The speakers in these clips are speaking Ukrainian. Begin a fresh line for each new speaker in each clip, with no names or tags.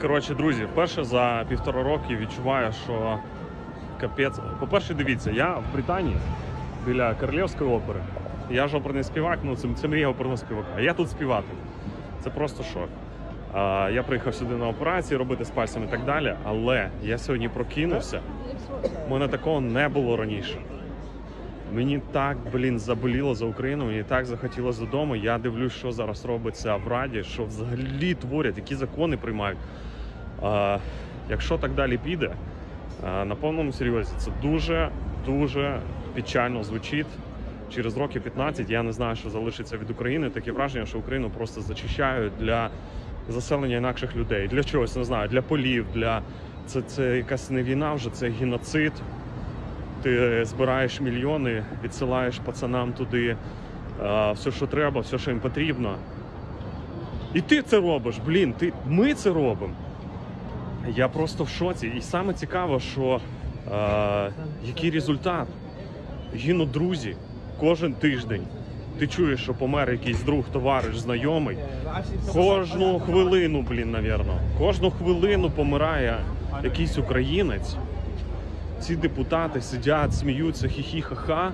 Коротше, друзі, вперше за півтора роки відчуваю, що капець. По-перше, дивіться, я в Британії біля Королівської опери. Я ж оперний співак, ну це, це мрія оперного співака. А я тут співати. Це просто шок. А, я приїхав сюди на операції робити з пальцями і так далі, але я сьогодні прокинувся. У мене такого не було раніше. Мені так, блін, заболіло за Україну, мені так захотілося додому. Я дивлюсь, що зараз робиться в Раді, що взагалі творять, які закони приймають. А, якщо так далі піде, а, на повному серйозі це дуже дуже печально звучить. Через роки 15 я не знаю, що залишиться від України. Таке враження, що Україну просто зачищають для заселення інакших людей. Для чогось не знаю, для полів, для це, це якась не війна вже, це геноцид. Ти збираєш мільйони, відсилаєш пацанам туди а, все, що треба, все, що їм потрібно. І ти це робиш, блін, ти, ми це робимо. Я просто в шоці. І саме цікаво, що е, який результат. Гинуть друзі кожен тиждень. Ти чуєш, що помер якийсь друг, товариш, знайомий. Кожну хвилину, блін, навірно. Кожну хвилину помирає якийсь українець. Ці депутати сидять, сміються, хі-хі, ха-ха.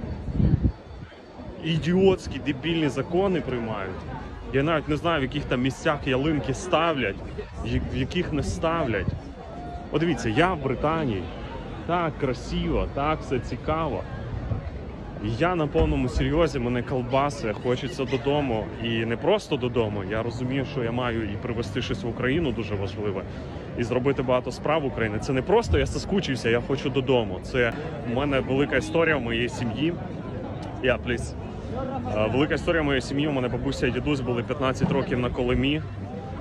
Ідіотські дебільні закони приймають. Я навіть не знаю, в яких там місцях ялинки ставлять, в яких не ставлять. От дивіться, я в Британії. Так красиво, так все цікаво. Я на повному серйозі, мене колбаси, хочеться додому. І не просто додому. Я розумію, що я маю і привезти щось в Україну дуже важливе, і зробити багато справ в Україні. Це не просто я соскучився, я хочу додому. Це в мене велика історія моїй сім'ї. Я пліс. Е, Велика історія моєї сім'ї. У мене бабуся і дідусь були 15 років на Колимі.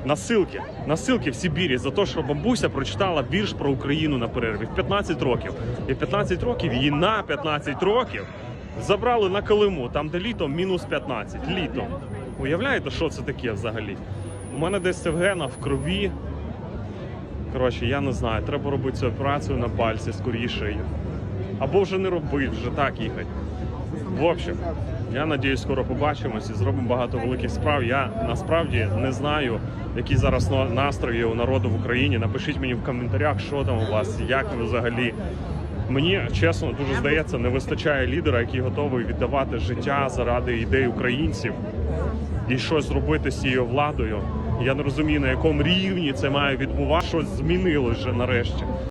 Насилки, насилки в Сибірі за те, що бабуся прочитала вірш про Україну на перерві в 15 років. І в 15 років її на 15 років забрали на Колиму, там де літом мінус 15. Літом. Уявляєте, що це таке взагалі? У мене десь Евгена в крові. Коротше, я не знаю, треба робити цю операцію на пальці скоріше. Або вже не робити, вже так їхати. В общем, я надіюсь, скоро побачимось і зробимо багато великих справ. Я насправді не знаю, які зараз настрої у народу в Україні. Напишіть мені в коментарях, що там у вас, як ви взагалі. Мені чесно дуже здається, не вистачає лідера, який готовий віддавати життя заради ідей українців і щось зробити з цією владою. Я не розумію, на якому рівні це має відбуватися. Щось змінилось вже нарешті.